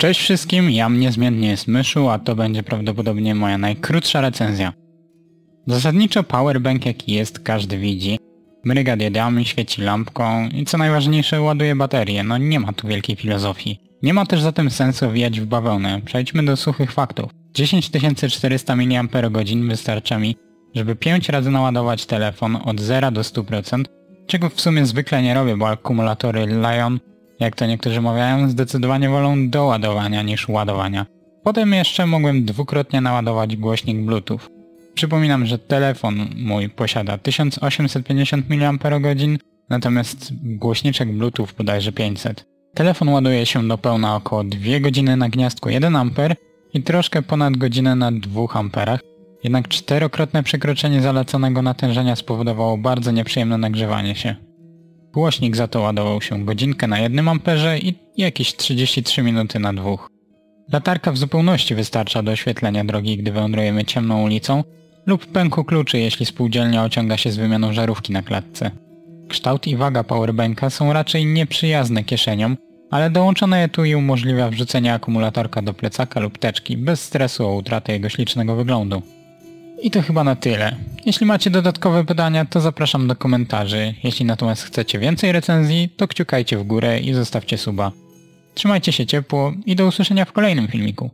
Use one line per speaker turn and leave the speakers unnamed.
Cześć wszystkim, ja niezmiennie jest Myszu, a to będzie prawdopodobnie moja najkrótsza recenzja. Zasadniczo powerbank jaki jest każdy widzi. Mryga diodami, świeci lampką i co najważniejsze ładuje baterię, no nie ma tu wielkiej filozofii. Nie ma też zatem sensu wijać w bawełnę, przejdźmy do suchych faktów. 10400 mAh wystarcza mi, żeby 5 razy naładować telefon od 0 do 100%, czego w sumie zwykle nie robię, bo akumulatory Lion jak to niektórzy mawiają, zdecydowanie wolą doładowania niż ładowania. Potem jeszcze mogłem dwukrotnie naładować głośnik Bluetooth. Przypominam, że telefon mój posiada 1850 mAh, natomiast głośniczek Bluetooth bodajże 500. Telefon ładuje się do pełna około 2 godziny na gniazdku 1 A i troszkę ponad godzinę na 2 A, jednak czterokrotne przekroczenie zaleconego natężenia spowodowało bardzo nieprzyjemne nagrzewanie się. Głośnik za to ładował się godzinkę na jednym amperze i jakieś 33 minuty na dwóch. Latarka w zupełności wystarcza do oświetlenia drogi, gdy wędrujemy ciemną ulicą lub pęku kluczy, jeśli spółdzielnia ociąga się z wymianą żarówki na klatce. Kształt i waga powerbanka są raczej nieprzyjazne kieszeniom, ale dołączone etui umożliwia wrzucenie akumulatorka do plecaka lub teczki bez stresu o utratę jego ślicznego wyglądu. I to chyba na tyle. Jeśli macie dodatkowe pytania, to zapraszam do komentarzy. Jeśli natomiast chcecie więcej recenzji, to kciukajcie w górę i zostawcie suba. Trzymajcie się ciepło i do usłyszenia w kolejnym filmiku.